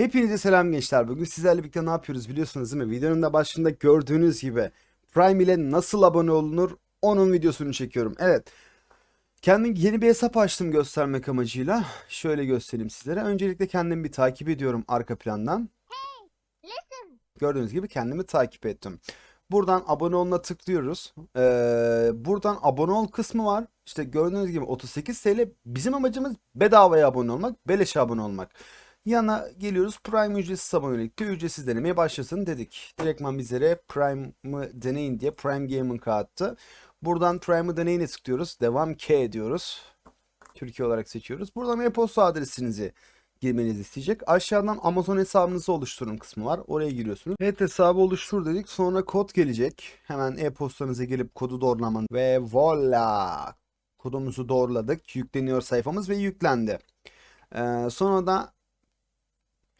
Hepinize selam gençler. Bugün sizlerle birlikte ne yapıyoruz biliyorsunuz değil mi? Videonun da başında gördüğünüz gibi Prime ile nasıl abone olunur onun videosunu çekiyorum. Evet. Kendim yeni bir hesap açtım göstermek amacıyla. Şöyle göstereyim sizlere. Öncelikle kendimi bir takip ediyorum arka plandan. Gördüğünüz gibi kendimi takip ettim. Buradan abone oluna tıklıyoruz. Ee, buradan abone ol kısmı var. İşte gördüğünüz gibi 38 TL. Bizim amacımız bedavaya abone olmak, beleşe abone olmak. Yana geliyoruz. Prime ücretsiz abonelikte ücretsiz denemeye başlasın dedik. Direktman bizlere Prime'ı deneyin diye Prime Gaming attı. Buradan Prime'ı deneyine tıklıyoruz. Devam K diyoruz. Türkiye olarak seçiyoruz. Buradan e-posta adresinizi girmenizi isteyecek. Aşağıdan Amazon hesabınızı oluşturun kısmı var. Oraya giriyorsunuz. Evet hesabı oluştur dedik. Sonra kod gelecek. Hemen e-postanıza gelip kodu doğrulaman ve voila! Kodumuzu doğruladık. Yükleniyor sayfamız ve yüklendi. Ee, sonra da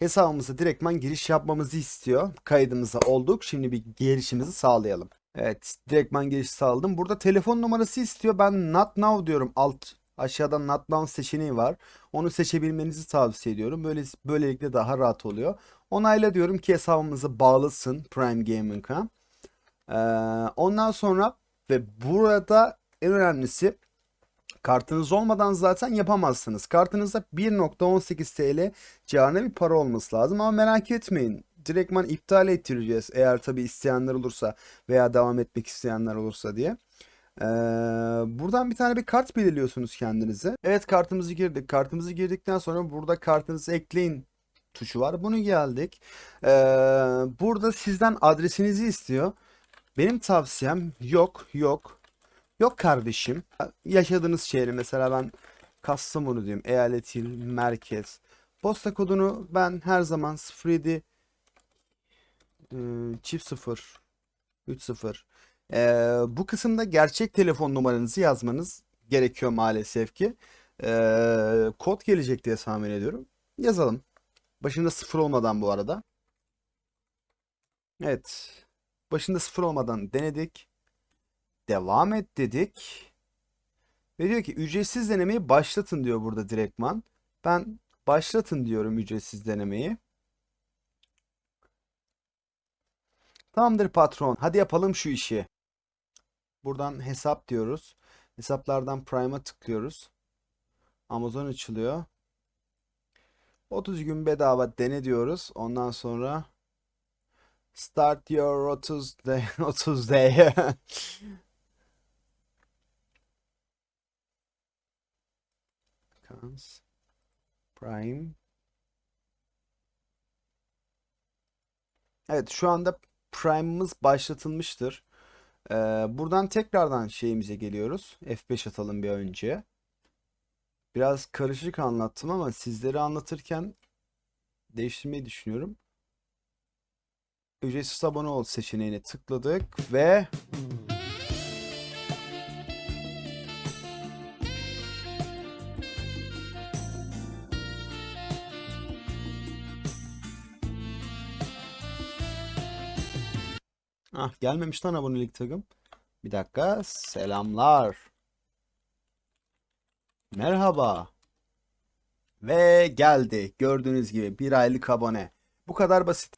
hesabımıza direktman giriş yapmamızı istiyor. Kaydımıza olduk. Şimdi bir girişimizi sağlayalım. Evet, direktman giriş sağladım. Burada telefon numarası istiyor. Ben not now diyorum. Alt aşağıdan not now seçeneği var. Onu seçebilmenizi tavsiye ediyorum. Böyle böylelikle daha rahat oluyor. Onayla diyorum ki hesabımızı bağlasın Prime Gaming'a. Ee, ondan sonra ve burada en önemlisi Kartınız olmadan zaten yapamazsınız. Kartınızda 1.18 TL civarında bir para olması lazım ama merak etmeyin. Direktman iptal ettireceğiz eğer tabi isteyenler olursa veya devam etmek isteyenler olursa diye. Ee, buradan bir tane bir kart belirliyorsunuz kendinize. Evet kartımızı girdik. Kartımızı girdikten sonra burada kartınızı ekleyin tuşu var. Bunu geldik. Ee, burada sizden adresinizi istiyor. Benim tavsiyem yok yok. Yok kardeşim. Yaşadığınız şehri mesela ben Kastamonu diyeyim. Eyalet il, merkez. Posta kodunu ben her zaman 07 e, çift 0 30 e, bu kısımda gerçek telefon numaranızı yazmanız gerekiyor maalesef ki. E, kod gelecek diye tahmin ediyorum. Yazalım. Başında sıfır olmadan bu arada. Evet. Başında sıfır olmadan denedik. Devam et dedik. Ve diyor ki ücretsiz denemeyi başlatın diyor burada direktman. Ben başlatın diyorum ücretsiz denemeyi. Tamamdır patron. Hadi yapalım şu işi. Buradan hesap diyoruz. Hesaplardan Prime'a tıklıyoruz. Amazon açılıyor. 30 gün bedava dene diyoruz. Ondan sonra Start your 30 day 30 day. Comes Prime. Evet şu anda Prime'ımız başlatılmıştır. Ee, buradan tekrardan şeyimize geliyoruz. F5 atalım bir önce. Biraz karışık anlattım ama sizlere anlatırken değiştirmeyi düşünüyorum. Ücretsiz abone ol seçeneğine tıkladık ve Ah gelmemiş lan abonelik takım. Bir dakika. Selamlar. Merhaba. Ve geldi. Gördüğünüz gibi bir aylık abone. Bu kadar basit.